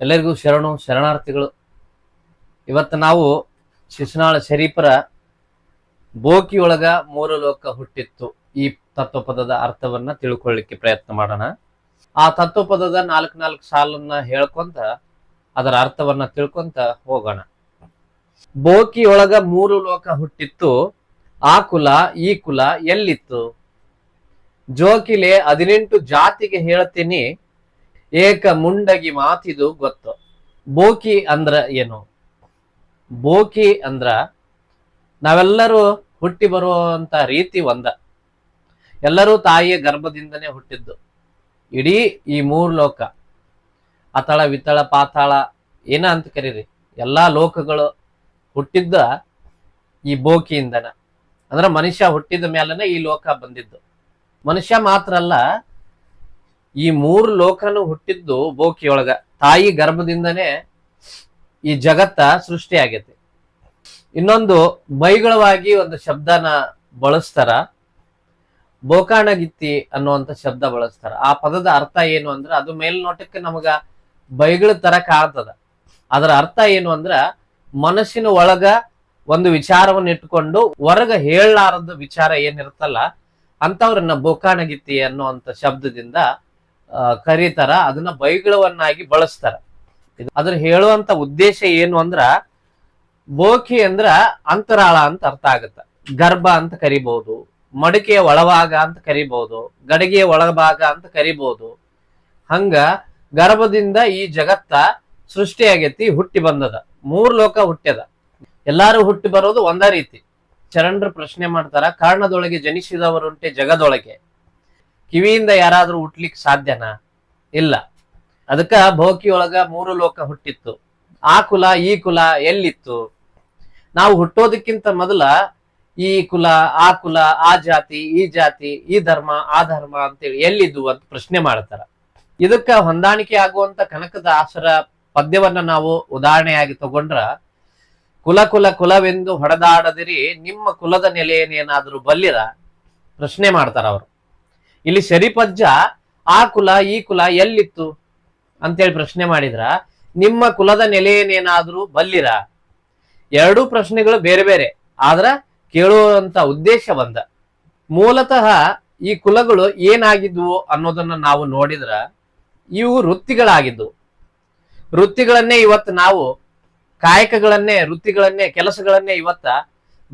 ಎಲ್ಲರಿಗೂ ಶರಣು, ಶರಣಾರ್ಥಿಗಳು. ಇವತ್ತು ನಾವು ಶಿಶುನಾಳ ಶರೀಫರ ಬೋಕಿಯೊಳಗ ಮೂರು ಲೋಕ ಹುಟ್ಟಿತ್ತು. ಈ ತತ್ವಪದದ ಅರ್ಥವನ್ನ ತಿಳ್ಕೊಳ್ಳಿಕ್ಕೆ ಪ್ರಯತ್ನ ಮಾಡೋಣ. ಆ ತತ್ವಪದದ ನಾಲ್ಕು ನಾಲ್ಕು ಸಾಲನ್ನ ಹೇಳ್ಕೊಂತ ಅದರ ಅರ್ಥವನ್ನ ತಿಳ್ಕೊಂತ ಹೋಗೋಣ. ಬೋಕಿಯೊಳಗ ಮೂರು ಲೋಕ ಹುಟ್ಟಿತ್ತು. ಆ ಕುಲ, ಈ ಕುಲ ಎಲ್ಲಿತ್ತು? ಜೋಕಿಲೆ ಹದಿನೆಂಟು ಜಾತಿಗೆ ಹೇಳ್ತೀನಿ. ಏಕ ಮುಂಡಗಿ ಮಾತಿದು ಗೊತ್ತು. ಬೋಕಿ ಅಂದ್ರ ಏನು? ಬೋಕಿ ಅಂದ್ರ ನಾವೆಲ್ಲರೂ ಹುಟ್ಟಿ ಬರುವಂತ ರೀತಿ ಒಂದ. ಎಲ್ಲರೂ ತಾಯಿಯ ಗರ್ಭದಿಂದನೇ ಹುಟ್ಟಿದ್ದು. ಇಡೀ ಈ ಮೂರು ಲೋಕ. ಅತಳ ವಿತಳ ಪಾತಾಳ ಏನ ಅಂತ ಕರೀರಿ? ಎಲ್ಲಾ ಲೋಕಗಳು ಹುಟ್ಟಿದ್ದ ಈ ಬೋಕಿಯಿಂದನ. ಅಂದ್ರ ಮನುಷ್ಯ ಹುಟ್ಟಿದ ಮೇಲನೆ ಈ ಲೋಕ ಬಂದಿದ್ದು. ಮನುಷ್ಯ ಮಾತ್ರ ಅಲ್ಲ ಈ ಮೂರು ಲೋಕನು ಹುಟ್ಟಿದ್ದು ಬೋಕಿಯೊಳಗ. ತಾಯಿ ಗರ್ಭದಿಂದನೇ ಈ ಜಗತ್ತ ಸೃಷ್ಟಿಯಾಗೈತಿ. ಇನ್ನೊಂದು ಮೈಗಳವಾಗಿ ಒಂದು ಶಬ್ದನ ಬಳಸ್ತಾರ. ಬೋಕಾಣಗಿತ್ತಿ ಅನ್ನುವಂತ ಶಬ್ದ ಬಳಸ್ತಾರ. ಆ ಪದದ ಅರ್ಥ ಏನು ಅಂದ್ರ ಅದು ಮೇಲ್ನೋಟಕ್ಕೆ ನಮಗ ಬೈಗಳ ತರ ಕಾಣ್ತದ. ಅದರ ಅರ್ಥ ಏನು ಅಂದ್ರ ಮನಸ್ಸಿನ ಒಳಗ ಒಂದು ವಿಚಾರವನ್ನು ಇಟ್ಕೊಂಡು ಹೊರಗ ಹೇಳಲಾರದ ವಿಚಾರ ಏನಿರುತ್ತಲ್ಲ ಅಂತವ್ರನ್ನ ಬೋಕಾಣಗಿತ್ತಿ ಅನ್ನುವಂತ ಶಬ್ದದಿಂದ ಕರೀತಾರ, ಅದನ್ನ ಬೈಗಳವನ್ನಾಗಿ ಬಳಸ್ತಾರ. ಅದ್ರ ಹೇಳುವಂತ ಉದ್ದೇಶ ಏನು ಅಂದ್ರ ಬೋಕಿ ಅಂದ್ರ ಅಂತರಾಳ ಅಂತ ಅರ್ಥ ಆಗತ್ತ. ಗರ್ಭ ಅಂತ ಕರಿಬಹುದು ಮಡಿಕೆಯ ಒಳಭಾಗ ಅಂತ ಕರಿಬಹುದು ಗಡಿಗೆಯ ಒಳಭಾಗ ಅಂತ ಕರಿಬಹುದು ಹಂಗ ಗರ್ಭದಿಂದ ಈ ಜಗತ್ತ ಸೃಷ್ಟಿಯಾಗೈತಿ, ಹುಟ್ಟಿ ಬಂದದ. ಮೂರ್ ಲೋಕ ಹುಟ್ಟ್ಯದ. ಎಲ್ಲಾರು ಹುಟ್ಟಿ ಬರೋದು ಒಂದ ರೀತಿ. ಚರಣರು ಪ್ರಶ್ನೆ ಮಾಡ್ತಾರ, ಕಾರಣದೊಳಗೆ ಜನಿಸಿದವರುಂಟೆ ಜಗದೊಳಗೆ. ಕಿವಿಯಿಂದ ಯಾರಾದ್ರೂ ಹುಟ್ಲಿಕ್ ಸಾಧ್ಯನಾ? ಇಲ್ಲ. ಅದಕ್ಕ ಭೋಕಿಯೊಳಗ ಮೂರು ಲೋಕ ಹುಟ್ಟಿತ್ತು. ಆ ಕುಲ, ಈ ಕುಲ ಎಲ್ಲಿತ್ತು? ನಾವು ಹುಟ್ಟೋದಕ್ಕಿಂತ ಮೊದಲ ಈ ಕುಲ, ಆ ಕುಲ, ಆ ಜಾತಿ, ಈ ಜಾತಿ, ಈ ಧರ್ಮ, ಆ ಧರ್ಮ ಅಂತೇಳಿ ಎಲ್ಲಿದ್ದು ಅಂತ ಪ್ರಶ್ನೆ ಮಾಡ್ತಾರ. ಇದಕ್ಕ ಹೊಂದಾಣಿಕೆ ಆಗುವಂತ ಕನಕದ ಆಸರ ಪದ್ಯವನ್ನ ನಾವು ಉದಾಹರಣೆಯಾಗಿ ತಗೊಂಡ್ರ, ಕುಲ ಕುಲ, ಕುಲವೆಂದು ಹೊಡೆದಾಡದಿರಿ, ನಿಮ್ಮ ಕುಲದ ನೆಲೆಯನ್ನೇನಾದ್ರೂ ಬಲ್ಲಿರ? ಪ್ರಶ್ನೆ ಮಾಡ್ತಾರ ಅವರು. ಇಲ್ಲಿ ಶರೀಫಜ್ಜ ಆ ಕುಲ, ಈ ಕುಲ ಎಲ್ಲಿತ್ತು? ಅಂತೇಳಿ ಪ್ರಶ್ನೆ ಮಾಡಿದ್ರ, ನಿಮ್ಮ ಕುಲದ ನೆಲೆಯನ್ನೇನಾದ್ರೂ ಬಲ್ಲಿರ? ಎರಡೂ ಪ್ರಶ್ನೆಗಳು ಬೇರೆ ಬೇರೆ, ಆದ್ರ ಕೇಳುವಂತ ಉದ್ದೇಶ ಒಂದ. ಮೂಲತಃ ಈ ಕುಲಗಳು ಏನಾಗಿದ್ವು ಅನ್ನೋದನ್ನ ನಾವು ನೋಡಿದ್ರ, ಇವು ವೃತ್ತಿಗಳಾಗಿದ್ವು ವೃತ್ತಿಗಳನ್ನೇ ಇವತ್ತು ನಾವು, ಕಾಯಕಗಳನ್ನೇ, ವೃತ್ತಿಗಳನ್ನೇ, ಕೆಲಸಗಳನ್ನೇ ಇವತ್ತ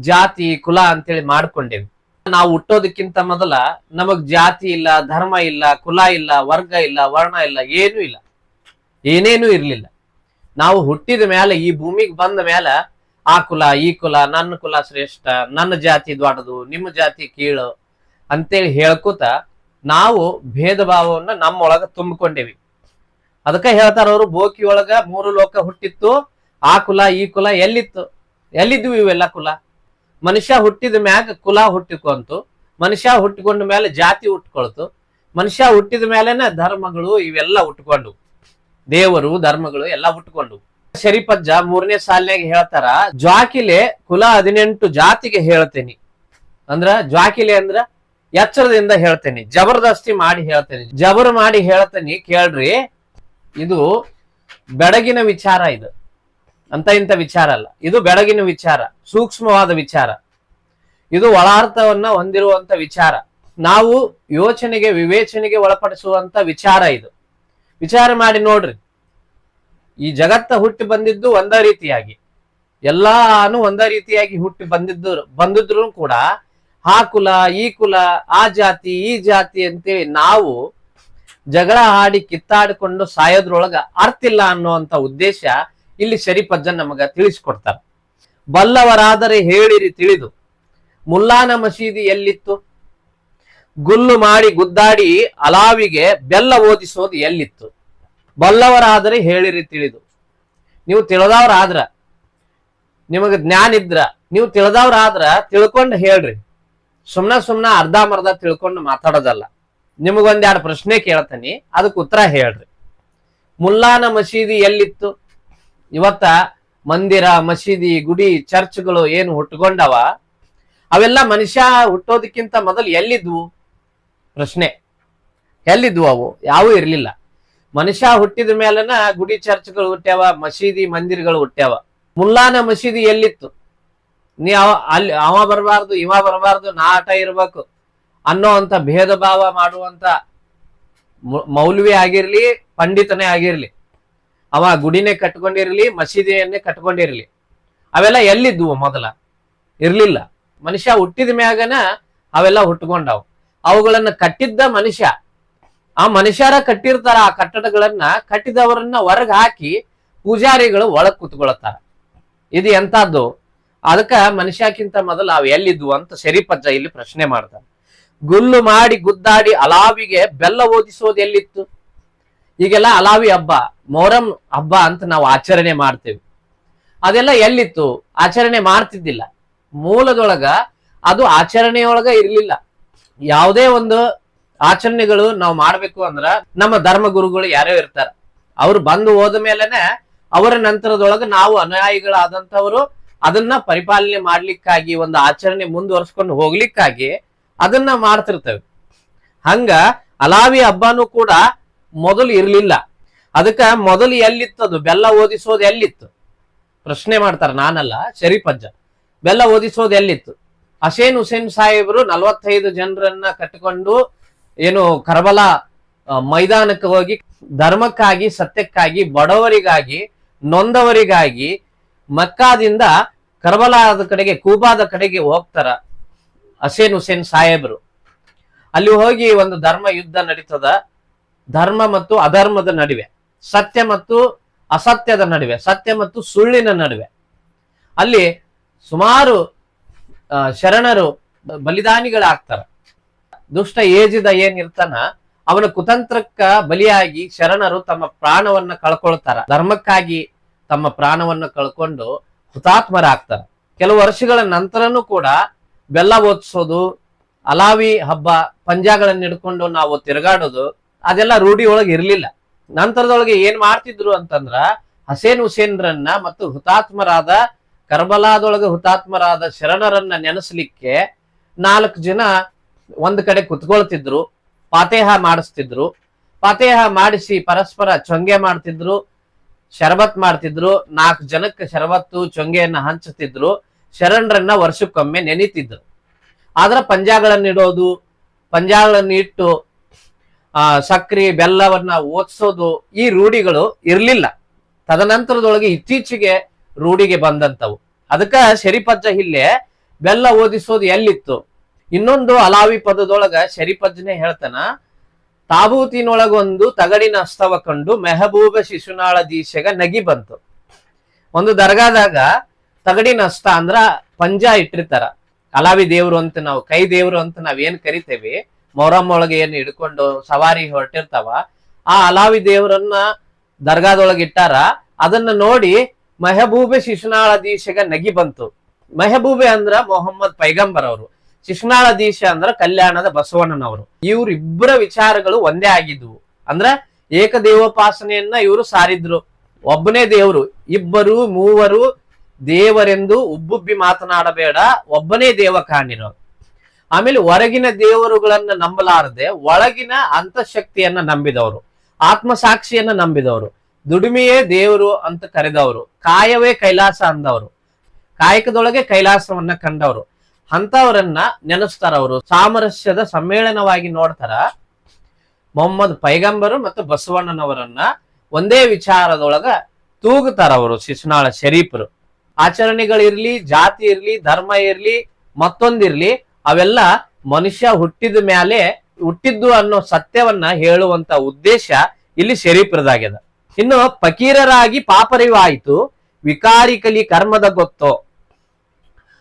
ಜಾತಿ, ಕುಲ ಅಂತೇಳಿ ಮಾಡ್ಕೊಂಡೇವಿ. ನಾವು ಹುಟ್ಟೋದಕ್ಕಿಂತ ಮೊದಲ ನಮಗ್ ಜಾತಿ ಇಲ್ಲ, ಧರ್ಮ ಇಲ್ಲ, ಕುಲ ಇಲ್ಲ, ವರ್ಗ ಇಲ್ಲ, ವರ್ಣ ಇಲ್ಲ, ಏನೂ ಇಲ್ಲ. ಏನೇನೂ ಇರ್ಲಿಲ್ಲ. ನಾವು ಹುಟ್ಟಿದ ಮೇಲೆ ಈ ಭೂಮಿಗೆ ಬಂದ ಮೇಲೆ ಆ ಕುಲ, ಈ ಕುಲ, ನನ್ನ ಕುಲ ಶ್ರೇಷ್ಠ, ನನ್ನ ಜಾತಿ ದೊಡ್ಡದು, ನಿಮ್ಮ ಜಾತಿ ಕೀಳು ಅಂತೇಳಿ ಹೇಳ್ಕೊತ ನಾವು ಭೇದ ಭಾವವನ್ನ ನಮ್ಮೊಳಗ ತುಂಬಿಕೊಂಡೇವಿ. ಅದಕ್ಕ ಹೇಳ್ತಾರ ಅವರು ಬೋಕಿ ಮೂರು ಲೋಕ ಹುಟ್ಟಿತ್ತು, ಆ ಕುಲ, ಈ ಕುಲ ಎಲ್ಲಿತ್ತು? ಎಲ್ಲಿದ್ವು ಇವೆಲ್ಲ ಕುಲ? ಮನುಷ್ಯ ಹುಟ್ಟಿದ ಮ್ಯಾಗ ಕುಲ ಹುಟ್ಟಿಕೊಂತು, ಮನುಷ್ಯ ಹುಟ್ಟಿಕೊಂಡ ಮೇಲೆ ಜಾತಿ ಹುಟ್ಕೊಳ್ತು ಮನುಷ್ಯ ಹುಟ್ಟಿದ ಮೇಲೆನೆ ಧರ್ಮಗಳು ಇವೆಲ್ಲ ಹುಟ್ಕೊಂಡು ದೇವರು, ಧರ್ಮಗಳು ಎಲ್ಲ ಹುಟ್ಕೊಂಡು ಶರೀಫಜ್ಜ ಮೂರನೇ ಸಾಲಿನಾಗ ಹೇಳ್ತಾರ, ಜ್ವಾಕಿಲೆ ಕುಲ ಹದಿನೆಂಟು ಜಾತಿಗೆ ಹೇಳ್ತೇನಿ. ಅಂದ್ರ ಜ್ವಾಕಿಲೆ ಅಂದ್ರ ಎಚ್ಚರದಿಂದ ಹೇಳ್ತೇನೆ, ಜಬರ್ದಸ್ತಿ ಮಾಡಿ ಹೇಳ್ತೇನೆ. ಜಬರ್ ಮಾಡಿ ಹೇಳ್ತೇನೆ ಕೇಳ್ರಿ, ಇದು ಬೆಡಗಿನ ವಿಚಾರ ಇದು. ಅಂತ ಇಂಥ ವಿಚಾರ ಅಲ್ಲ. ಇದು ಬೆಳಗಿನ ವಿಚಾರ, ಸೂಕ್ಷ್ಮವಾದ ವಿಚಾರ. ಇದು ಒಳಾರ್ಥವನ್ನ ಹೊಂದಿರುವಂತ ವಿಚಾರ. ನಾವು ಯೋಚನೆಗೆ, ವಿವೇಚನೆಗೆ ಒಳಪಡಿಸುವಂತ ವಿಚಾರ ಇದು. ವಿಚಾರ ಮಾಡಿ ನೋಡ್ರಿ. ಈ ಜಗತ್ತ ಹುಟ್ಟಿ ಬಂದಿದ್ದು ಒಂದ ರೀತಿಯಾಗಿ. ಎಲ್ಲಾನು ಒಂದ ರೀತಿಯಾಗಿ ಹುಟ್ಟಿ ಬಂದಿದ್ದು, ಬಂದಿದ್ರು ಕೂಡ ಆ ಕುಲ, ಈ ಕುಲ, ಆ ಜಾತಿ, ಈ ಜಾತಿ ಅಂತೇಳಿ ನಾವು ಜಗಳ ಆಡಿ ಕಿತ್ತಾಡಿಕೊಂಡು ಸಾಯೋದ್ರೊಳಗ ಅರ್ಥ ಇಲ್ಲ ಅನ್ನುವಂತ ಉದ್ದೇಶ ಇಲ್ಲಿ ಶರೀಫಜ್ಜನ್ ನಮಗ ತಿಳಿಸ್ಕೊಡ್ತಾರ. ಬಲ್ಲವರಾದರೆ ಹೇಳಿರಿ ತಿಳಿದು. ಮುಲ್ಲಾನ ಮಸೀದಿ ಎಲ್ಲಿತ್ತು? ಗುಲ್ಲು ಮಾಡಿ ಗುದ್ದಾಡಿ ಅಲಾವಿಗೆ ಬೆಲ್ಲ ಓದಿಸೋದು ಎಲ್ಲಿತ್ತು? ಬಲ್ಲವರಾದರೆ ಹೇಳಿರಿ ತಿಳಿದು. ನೀವು ತಿಳಿದವ್ರಾದ್ರ ನಿಮಗೆ ಜ್ಞಾನ ಇದ್ರ. ನೀವು ತಿಳಿದವ್ರಾದ್ರ ತಿಳ್ಕೊಂಡು ಹೇಳ್ರಿ. ಸುಮ್ನ ಸುಮ್ನ ಅರ್ಧಂಬರ್ಧ ತಿಳ್ಕೊಂಡು ಮಾತಾಡೋದಲ್ಲ. ನಿಮಗೊಂದೆರಡು ಪ್ರಶ್ನೆ ಕೇಳ್ತೀನಿ, ಅದಕ್ಕೆ ಉತ್ತರ ಹೇಳ್ರಿ. ಮುಲ್ಲಾನ ಮಸೀದಿ ಎಲ್ಲಿತ್ತು? ಇವತ್ತ ಮಂದಿರ, ಮಸೀದಿ, ಗುಡಿ, ಚರ್ಚ್ಗಳು ಏನು ಹುಟ್ಕೊಂಡವ? ಅವೆಲ್ಲ ಮನುಷ್ಯ ಹುಟ್ಟೋದಕ್ಕಿಂತ ಮೊದಲು ಎಲ್ಲಿದ್ವು? ಪ್ರಶ್ನೆ. ಎಲ್ಲಿದ್ವು ಅವು? ಯಾವೂ ಇರಲಿಲ್ಲ. ಮನುಷ್ಯ ಹುಟ್ಟಿದ ಮೇಲನ ಗುಡಿ, ಚರ್ಚ್ಗಳು ಹುಟ್ಟ್ಯಾವ, ಮಸೀದಿ, ಮಂದಿರಗಳು ಹುಟ್ಟ್ಯಾವ. ಮುಲ್ಲಾನ ಮಸೀದಿ ಎಲ್ಲಿತ್ತು? ನೀ ಅವ, ಅಲ್ಲಿ, ಅವ ಬರಬಾರ್ದು, ಇವ ಬರಬಾರ್ದು ನಾಟ ಇರಬೇಕು. ಅನ್ನೋ ಅಂತ ಭೇದ ಭಾವ ಮಾಡುವಂತ ಮೌಲ್ವಿ ಆಗಿರ್ಲಿ, ಪಂಡಿತನೇ ಆಗಿರ್ಲಿ. ಅವ ಗುಡಿನೇ ಕಟ್ಕೊಂಡಿರ್ಲಿ, ಮಸೀದಿಯನ್ನೇ ಕಟ್ಕೊಂಡಿರ್ಲಿ. ಅವೆಲ್ಲ ಎಲ್ಲಿದ್ವು ಮೊದಲ? ಇರ್ಲಿಲ್ಲ. ಮನುಷ್ಯ ಹುಟ್ಟಿದ ಮ್ಯಾಗನ ಅವೆಲ್ಲ ಹುಟ್ಕೊಂಡವು ಅವುಗಳನ್ನ ಕಟ್ಟಿದ್ದ ಮನುಷ್ಯ, ಆ ಮನುಷ್ಯರ ಕಟ್ಟಿರ್ತಾರ ಆ ಕಟ್ಟಡಗಳನ್ನ, ಕಟ್ಟಿದವರನ್ನ ಹೊರಗ್ ಹಾಕಿ ಪೂಜಾರಿಗಳು ಒಳಗ್ ಕುತ್ಕೊಳತಾರ ಇದು ಎಂತದ್ದು? ಅದಕ್ಕ ಮನುಷ್ಯಕ್ಕಿಂತ ಮೊದಲು ಅವು ಎಲ್ಲಿದ್ವು ಅಂತ ಶರೀಪಜ್ಜ ಇಲ್ಲಿ ಪ್ರಶ್ನೆ ಮಾಡ್ತಾರೆ ಗುಲ್ಲು ಮಾಡಿ ಗುದ್ದಾಡಿ ಅಲಾವಿಗೆ ಬೆಲ್ಲ ಓದಿಸೋದು ಎಲ್ಲಿತ್ತು? ಈಗೆಲ್ಲ ಅಲಾವಿ ಹಬ್ಬ, ಮೊಹರಂ ಹಬ್ಬ ಅಂತ ನಾವು ಆಚರಣೆ ಮಾಡ್ತೇವೆ. ಅದೆಲ್ಲ ಎಲ್ಲಿತ್ತು? ಆಚರಣೆ ಮಾಡ್ತಿದ್ದಿಲ್ಲ. ಮೂಲದೊಳಗ ಅದು ಆಚರಣೆಯೊಳಗ ಇರ್ಲಿಲ್ಲ. ಯಾವುದೇ ಒಂದು ಆಚರಣೆಗಳು ನಾವು ಮಾಡ್ಬೇಕು ಅಂದ್ರ ನಮ್ಮ ಧರ್ಮ ಗುರುಗಳು ಯಾರೋ ಇರ್ತಾರ. ಅವ್ರು ಬಂದು ಹೋದ ಮೇಲೆನೆ ಅವರ ನಂತರದೊಳಗ ನಾವು ಅನುಯಾಯಿಗಳಾದಂತವರು ಅದನ್ನ ಪರಿಪಾಲನೆ ಮಾಡ್ಲಿಕ್ಕಾಗಿ, ಒಂದು ಆಚರಣೆ ಮುಂದುವರ್ಸ್ಕೊಂಡು ಹೋಗ್ಲಿಕ್ಕಾಗಿ ಅದನ್ನ ಮಾಡ್ತಿರ್ತೇವೆ. ಹಂಗ ಅಲಾವಿ ಹಬ್ಬನೂ ಕೂಡ ಮೊದಲು ಇರಲಿಲ್ಲ. ಅದಕ್ಕ ಮೊದಲು ಅದು? ಬೆಲ್ಲ ಓದಿಸೋದು ಎಲ್ಲಿತ್ತು? ಪ್ರಶ್ನೆ ಮಾಡ್ತಾರ ನಾನಲ್ಲ, ಶರೀಫಜ್ಜ. ಬೆಲ್ಲ ಓದಿಸೋದು ಎಲ್ಲಿತ್ತು? ಹಸೇನ್ ಹುಸೇನ್ ಸಾಹೇಬರು ನಲವತ್ತೈದು ಜನರನ್ನ ಕಟ್ಟಿಕೊಂಡು ಏನು ಕರಬಲ ಮೈದಾನಕ್ಕೆ ಹೋಗಿ ಧರ್ಮಕ್ಕಾಗಿ, ಸತ್ಯಕ್ಕಾಗಿ, ಬಡವರಿಗಾಗಿ, ನೊಂದವರಿಗಾಗಿ ಮಕ್ಕಾದಿಂದ ಕರಬಲಾದ ಕಡೆಗೆ, ಕೂಬಾದ ಕಡೆಗೆ ಹೋಗ್ತಾರ ಹಸೇನ್ ಹುಸೇನ್ ಸಾಹೇಬರು. ಅಲ್ಲಿ ಹೋಗಿ ಒಂದು ಧರ್ಮ ಯುದ್ಧ ನಡೀತದ. ಧರ್ಮ ಮತ್ತು ಅಧರ್ಮದ ನಡುವೆ, ಸತ್ಯ ಮತ್ತು ಅಸತ್ಯದ ನಡುವೆ, ಸತ್ಯ ಮತ್ತು ಸುಳ್ಳಿನ ನಡುವೆ. ಅಲ್ಲಿ ಸುಮಾರು ಶರಣರು ಬಲಿದಾನಿಗಳಾಗ್ತಾರ. ದುಷ್ಟ ಏಜಿದ ಏನಿರ್ತಾನ, ಅವನ ಕುತಂತ್ರಕ್ಕ ಬಲಿಯಾಗಿ ಶರಣರು ತಮ್ಮ ಪ್ರಾಣವನ್ನ ಕಳ್ಕೊಳ್ತಾರ. ಧರ್ಮಕ್ಕಾಗಿ ತಮ್ಮ ಪ್ರಾಣವನ್ನ ಕಳ್ಕೊಂಡು ಹುತಾತ್ಮರಾಗ್ತಾರ. ಕೆಲವು ವರ್ಷಗಳ ನಂತರನೂ ಕೂಡ ಬೆಲ್ಲ ಓದಿಸೋದು, ಅಲಾವಿ ಹಬ್ಬ ಪಂಜಾಗಳನ್ನ ಹಿಡ್ಕೊಂಡು ನಾವು ತಿರುಗಾಡೋದು ಅದೆಲ್ಲ ರೂಢಿ ಒಳಗೆ ಇರಲಿಲ್ಲ. ನಂತರದೊಳಗೆ ಏನ್ ಮಾಡ್ತಿದ್ರು ಅಂತಂದ್ರ ಹಸೇನ್ ಹುಸೇನ್ರನ್ನ ಮತ್ತು ಹುತಾತ್ಮರಾದ ಕರ್ಬಲಾದೊಳಗೆ ಹುತಾತ್ಮರಾದ ಶರಣರನ್ನ ನೆನೆಸ್ಲಿಕ್ಕೆ ನಾಲ್ಕು ಜನ ಒಂದ್ ಕಡೆ ಕುತ್ಕೊಳ್ತಿದ್ರು, ಪಾತೇಹ ಮಾಡಿಸ್ತಿದ್ರು. ಪಾತೇಹ ಮಾಡಿಸಿ ಪರಸ್ಪರ ಚೊಂಗೆ ಮಾಡ್ತಿದ್ರು, ಶರಬತ್ ಮಾಡ್ತಿದ್ರು. ನಾಲ್ಕು ಜನಕ್ಕೆ ಶರಬತ್ತು, ಚೊಂಗೆಯನ್ನ ಹಂಚುತ್ತಿದ್ರು ಶರಣರನ್ನ ವರ್ಷಕ್ಕೊಮ್ಮೆ ನೆನೀತಿದ್ರು. ಆದ್ರ ಪಂಜಾಗಳನ್ನ ಇಡೋದು ಪಂಜಾಗಳನ್ನ ಇಟ್ಟು ಆ, ಸಕ್ರಿ, ಬೆಲ್ಲವನ್ನ ಓದಿಸೋದು ಈ ರೂಢಿಗಳು ಇರಲಿಲ್ಲ. ತದನಂತರದೊಳಗೆ ಇತ್ತೀಚೆಗೆ ರೂಢಿಗೆ ಬಂದಂತವು ಅದಕ್ಕ ಶರಿಪಜ್ಜ ಇಲ್ಲೇ ಬೆಲ್ಲ ಓದಿಸೋದು ಎಲ್ಲಿತ್ತು? ಇನ್ನೊಂದು ಅಲಾವಿ ಪದದೊಳಗ ಶರಿಪಜ್ಜನೆ ಹೇಳ್ತಾನ, ತಾಬೂತಿನೊಳಗೊಂದು ತಗಡಿನ ಅಸ್ತವ ಕಂಡು ಮೆಹಬೂಬ ಶಿಶುನಾಳ ದೀಶೆಗ ನಗಿ ಬಂತು. ಒಂದು ದರ್ಗಾದಾಗ ತಗಡಿನ ಅಸ್ತ ಅಂದ್ರ ಪಂಜ ಇಟ್ಟಿರ್ತಾರ. ಅಲಾವಿ ದೇವ್ರು ಅಂತ ನಾವು, ಕೈ ದೇವ್ರು ಅಂತ ನಾವೇನ್ ಕರಿತೇವಿ ಮೊಹರಂ ಒಳಗೆ ಏನ್ ಹಿಡ್ಕೊಂಡು ಸವಾರಿ ಹೊರಟಿರ್ತಾವ, ಆ ಅಲಾವಿ ದೇವರನ್ನ ದರ್ಗಾದೊಳಗೆ ಇಟ್ಟಾರ, ಅದನ್ನ ನೋಡಿ ಮೆಹಬೂಬೆ ಶಿಶುನಾಳ ದೀಶೆಗ ನಗಿ ಬಂತು. ಮೆಹಬೂಬೆ ಅಂದ್ರ ಮೊಹಮ್ಮದ್ ಪೈಗಂಬರ್ ಅವರು. ಶಿಶುನಾಳ ದೀಶ ಅಂದ್ರ ಕಲ್ಯಾಣದ ಬಸವಣ್ಣನವರು. ಇವ್ರಿಬ್ಬರ ವಿಚಾರಗಳು ಒಂದೇ ಆಗಿದ್ವು. ಅಂದ್ರ ಏಕದೇವೋಪಾಸನೆಯನ್ನ ಇವರು ಸಾರಿದ್ರು. ಒಬ್ಬನೇ ದೇವರು, ಇಬ್ಬರು, ಮೂವರು ದೇವರೆಂದು ಉಬ್ಬುಬ್ಬಿ ಮಾತನಾಡಬೇಡ, ಒಬ್ಬನೇ ದೇವ ಕಾಣಿರೋ ಆಮೇಲೆ ಹೊರಗಿನ ದೇವರುಗಳನ್ನ ನಂಬಲಾರದೆ ಒಳಗಿನ ಅಂತಃಶಕ್ತಿಯನ್ನ ನಂಬಿದವರು ಆತ್ಮ ಸಾಕ್ಷಿಯನ್ನ ನಂಬಿದವರು, ದುಡಿಮೆಯೇ ದೇವರು ಅಂತ ಕರೆದವರು, ಕಾಯವೇ ಕೈಲಾಸ ಅಂದವರು, ಕಾಯಕದೊಳಗೆ ಕೈಲಾಸವನ್ನ ಕಂಡವರು. ಅಂತವರನ್ನ ನೆನೆಸ್ತಾರ ಅವರು ಸಾಮರಸ್ಯದ ಸಮ್ಮೇಳನವಾಗಿ ನೋಡ್ತಾರ ಮೊಹಮ್ಮದ್ ಪೈಗಂಬರು ಮತ್ತು ಬಸವಣ್ಣನವರನ್ನ ಒಂದೇ ವಿಚಾರದೊಳಗ ತೂಗುತ್ತಾರ ಅವರು ಶಿಶುನಾಳ ಶರೀಫರು. ಆಚರಣೆಗಳಿರ್ಲಿ, ಜಾತಿ ಇರ್ಲಿ, ಧರ್ಮ ಇರ್ಲಿ, ಮತ್ತೊಂದಿರ್ಲಿ ಅವೆಲ್ಲ ಮನುಷ್ಯ ಹುಟ್ಟಿದ ಮ್ಯಾಲೆ ಹುಟ್ಟಿದ್ದು ಅನ್ನೋ ಸತ್ಯವನ್ನ ಹೇಳುವಂತ ಉದ್ದೇಶ ಇಲ್ಲಿ ಶರೀಪ್ರದಾಗ್ಯದ ಇನ್ನು ಫಕೀರರಾಗಿ ಪಾಪರಿವಾಯಿತು, ವಿಕಾರಿಕಲಿ ಕರ್ಮದ ಗೊತ್ತೋ.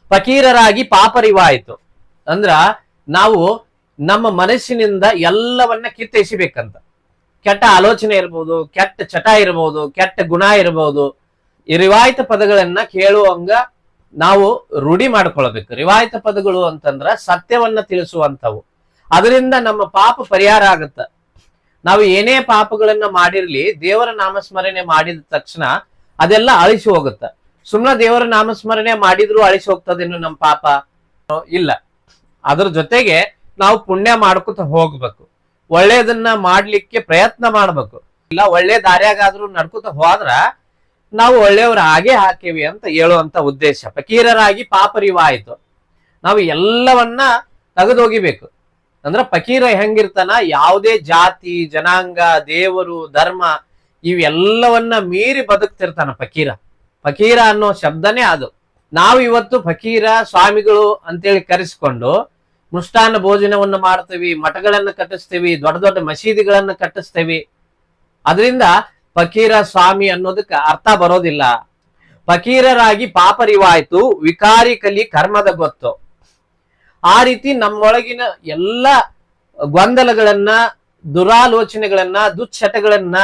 ಫಕೀರರಾಗಿ ಪಾಪರಿವಾಯಿತು. ಅಂದ್ರ ನಾವು ನಮ್ಮ ಮನಸ್ಸಿನಿಂದ ಎಲ್ಲವನ್ನ ಕಿತ್ತೆಸಿಬೇಕಂತ. ಕೆಟ್ಟ ಆಲೋಚನೆ ಇರ್ಬೋದು, ಕೆಟ್ಟ ಚಟ ಇರ್ಬೋದು, ಕೆಟ್ಟ ಗುಣ ಇರ್ಬೋದು, ಈ ಪದಗಳನ್ನ ಕೇಳುವಂಗ ನಾವು ರೂಢಿ ಮಾಡ್ಕೊಳ್ಬೇಕು. ರಿವಾಯಿತ ಪದಗಳು ಅಂತಂದ್ರ ಸತ್ಯವನ್ನ ತಿಳಿಸುವಂತವು ಅದರಿಂದ ನಮ್ಮ ಪಾಪ ಪರಿಹಾರ ಆಗತ್ತ. ನಾವು ಏನೇ ಪಾಪಗಳನ್ನ ಮಾಡಿರ್ಲಿ, ದೇವರ ನಾಮಸ್ಮರಣೆ ಮಾಡಿದ ತಕ್ಷಣ ಅದೆಲ್ಲ ಅಳಿಸಿ ಹೋಗುತ್ತ. ಸುಮ್ಮನೆ ದೇವರ ನಾಮಸ್ಮರಣೆ ಮಾಡಿದ್ರು ಅಳಿಸಿ ಹೋಗ್ತದೇನು ನಮ್ಮ ಪಾಪ ಇಲ್ಲ. ಅದ್ರ ಜೊತೆಗೆ ನಾವು ಪುಣ್ಯ ಮಾಡ್ಕೊತ ಹೋಗ್ಬೇಕು. ಒಳ್ಳೆಯದನ್ನ ಮಾಡ್ಲಿಕ್ಕೆ ಪ್ರಯತ್ನ ಮಾಡ್ಬೇಕು. ಇಲ್ಲ, ಒಳ್ಳೆ ದಾರ್ಯಾಗಾದ್ರೂ ನಡ್ಕೊತ ಹೋದ್ರ ನಾವು ಒಳ್ಳೆಯವ್ರ ಹಾಗೆ ಹಾಕಿವಿ ಅಂತ ಹೇಳುವಂತ ಉದ್ದೇಶ. ಫಕೀರರಾಗಿ ಪಾಪರಿವಾಯಿತು. ನಾವು ಎಲ್ಲವನ್ನ ತೆಗೆದೋಗಿಬೇಕು. ಅಂದ್ರ ಫಕೀರ ಹೆಂಗಿರ್ತಾನ? ಯಾವುದೇ ಜಾತಿ, ಜನಾಂಗ, ದೇವರು, ಧರ್ಮ, ಇವೆಲ್ಲವನ್ನ ಮೀರಿ ಬದುಕ್ತಿರ್ತಾನ ಫಕೀರ. ಫಕೀರ ಅನ್ನೋ ಶಬ್ದನೇ ಅದು. ನಾವು ಇವತ್ತು ಫಕೀರ, ಸ್ವಾಮಿಗಳು ಅಂತೇಳಿ ಕರೆಸಿಕೊಂಡು ಮೃಷ್ಟಾನ್ನ ಭೋಜನವನ್ನು ಮಾಡ್ತೀವಿ, ಮಠಗಳನ್ನ ಕಟ್ಟಿಸ್ತೀವಿ, ದೊಡ್ಡ ದೊಡ್ಡ ಮಸೀದಿಗಳನ್ನ ಕಟ್ಟಿಸ್ತೀವಿ. ಅದರಿಂದ ಫಕೀರ ಸ್ವಾಮಿ ಅನ್ನೋದಕ್ಕೆ ಅರ್ಥ ಬರೋದಿಲ್ಲ. ಫಕೀರರಾಗಿ ಪಾಪರಿವಾಯ್ತು ವಿಕಾರಿ ಕಲಿ ಕರ್ಮದ ಗೊತ್ತು. ಆ ರೀತಿ ನಮ್ಮೊಳಗಿನ ಎಲ್ಲ ಗೊಂದಲಗಳನ್ನ, ದುರಾಲೋಚನೆಗಳನ್ನ, ದುಶ್ಚಟಗಳನ್ನ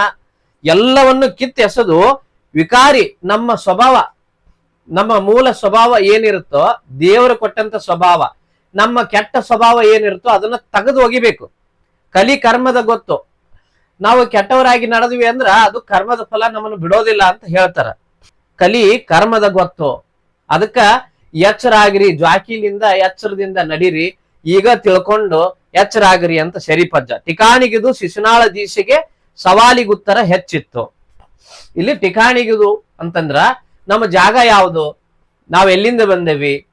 ಎಲ್ಲವನ್ನು ಕಿತ್ತೆಸೆದು ವಿಕಾರಿ ನಮ್ಮ ಸ್ವಭಾವ, ನಮ್ಮ ಮೂಲ ಸ್ವಭಾವ ಏನಿರುತ್ತೋ, ದೇವರು ಕೊಟ್ಟಂತ ಸ್ವಭಾವ, ನಮ್ಮ ಕೆಟ್ಟ ಸ್ವಭಾವ ಏನಿರುತ್ತೋ ಅದನ್ನ ತೆಗೆದು ಒಗಿಬೇಕು ಕಲಿ ಕರ್ಮದ ಗೊತ್ತು. ನಾವು ಕೆಟ್ಟವರಾಗಿ ನಡೆದ್ವಿ ಅಂದ್ರ ಅದು ಕರ್ಮದ ಫಲ ನಮ್ಮನ್ನು ಬಿಡೋದಿಲ್ಲ ಅಂತ ಹೇಳ್ತಾರ. ಕಲಿ ಕರ್ಮದ ಗೊತ್ತು. ಅದಕ್ಕ ಎಚ್ಚರ ಆಗಿರಿ ಜ್ವಾಕಿಲಿಂದ ಎಚ್ಚರದಿಂದ ನಡೀರಿ. ಈಗ ತಿಳ್ಕೊಂಡು ಎಚ್ಚರ ಆಗಿರಿ ಅಂತ ಶರೀಪಜ್ಜ. ಟಿಕಾಣಿಗಿದು ಶಿಶುನಾಳ ದೀಶೆಗೆ ಸವಾಲಿಗುತ್ತರ ಹೆಚ್ಚಿತ್ತು. ಇಲ್ಲಿ ಟಿಕಾಣಿಗಿದು ಅಂತಂದ್ರ ನಮ್ಮ ಜಾಗ ಯಾವುದು? ನಾವ್ ಎಲ್ಲಿಂದ ಬಂದೇವಿ?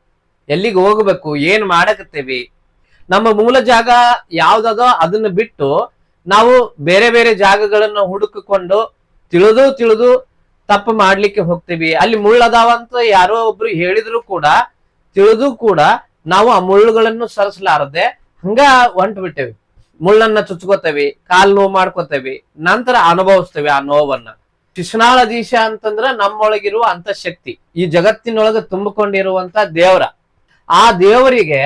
ಎಲ್ಲಿಗೆ ಹೋಗ್ಬೇಕು? ಏನ್ ಮಾಡಕತ್ತೇವಿ? ನಮ್ಮ ಮೂಲ ಜಾಗ ಯಾವ್ದದೋ ಅದನ್ನ ಬಿಟ್ಟು ನಾವು ಬೇರೆ ಬೇರೆ ಜಾಗಗಳನ್ನ ಹುಡುಕಿಕೊಂಡು ತಿಳಿದು ತಿಳಿದು ತಪ್ಪು ಮಾಡ್ಲಿಕ್ಕೆ ಹೋಗ್ತೀವಿ. ಅಲ್ಲಿ ಮುಳ್ಳದಾವ ಅಂತ ಯಾರೋ ಒಬ್ರು ಹೇಳಿದ್ರು ಕೂಡ, ತಿಳಿದು ಕೂಡ ನಾವು ಆ ಮುಳ್ಳುಗಳನ್ನು ಸರಿಸಲಾರದೆ ಹಂಗ ಹೊಂಟು ಬಿಟ್ಟೇವಿ. ಮುಳ್ಳನ್ನ ಚುಚ್ಕೋತೇವಿ, ಕಾಲ್ ನೋವು ಮಾಡ್ಕೋತೇವಿ, ನಂತರ ಅನುಭವಿಸ್ತೇವೆ ಆ ನೋವನ್ನ. ಶಿಶುನಾಳಧೀಶ ಅಂತಂದ್ರ ನಮ್ಮೊಳಗಿರುವ ಅಂತ ಶಕ್ತಿ, ಈ ಜಗತ್ತಿನೊಳಗೆ ತುಂಬಿಕೊಂಡಿರುವಂತ ದೇವರ. ಆ ದೇವರಿಗೆ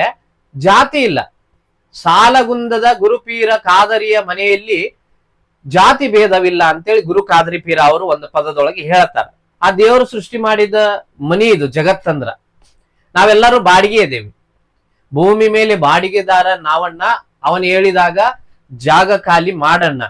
ಜಾತಿ ಇಲ್ಲ. ಸಾಲಗುಂದದ ಗುರುಪೀರ ಕಾದರಿಯ ಮನೆಯಲ್ಲಿ ಜಾತಿ ಭೇದವಿಲ್ಲ ಅಂತೇಳಿ ಗುರು ಕಾದರಿ ಪೀರ ಅವರು ಒಂದು ಪದದೊಳಗೆ ಹೇಳ್ತಾರೆ ಆ ದೇವರು ಸೃಷ್ಟಿ ಮಾಡಿದ ಮನಿ ಇದು, ಜಗತ್ತಂದ್ರ. ನಾವೆಲ್ಲರೂ ಬಾಡಿಗೆ ಇದೇವಿ ಭೂಮಿ ಮೇಲೆ ಬಾಡಿಗೆದಾರ ನಾವಣ್ಣ, ಅವನು ಹೇಳಿದಾಗ ಜಾಗ ಖಾಲಿ ಮಾಡಣ್ಣ.